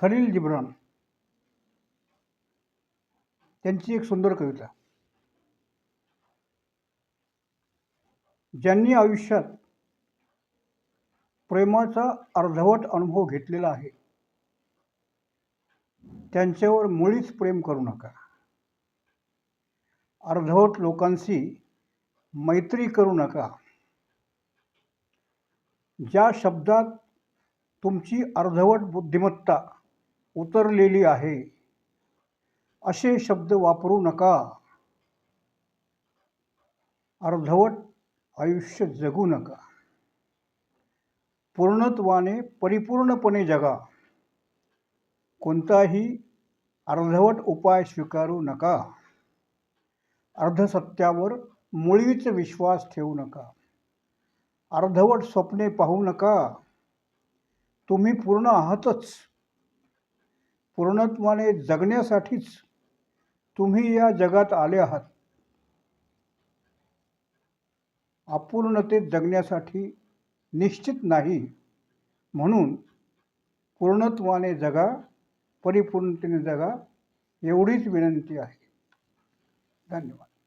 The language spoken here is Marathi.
खलील जिब्रान. त्यांची एक सुंदर कविता. ज्यांनी आयुष्यात प्रेमाचा अर्धवट अनुभव घेतलेला आहे त्यांच्यावर मुळीच प्रेम करू नका. अर्धवट लोकांशी मैत्री करू नका. ज्या शब्दात तुमची अर्धवट बुद्धिमत्ता उतरलेली आहे. असे शब्द वापरू नका. अर्धवट आयुष्य जगू नका. पूर्णत्वाने परिपूर्णपणे जगा. कोणताही अर्धवट उपाय स्वीकारू नका. अर्धसत्यावर मुळीच विश्वास ठेवू नका. अर्धवट स्वप्ने पाहू नका. तुम्ही पूर्ण आहातच. पूर्णत्वाने जगण्यासाठीच तुम्ही या जगात आले आहात. अपूर्णतेत जगण्यासाठी निश्चित नाही म्हणून पूर्णत्वाने जगा परिपूर्णतेने जगा एवढीच विनंती आहे. धन्यवाद.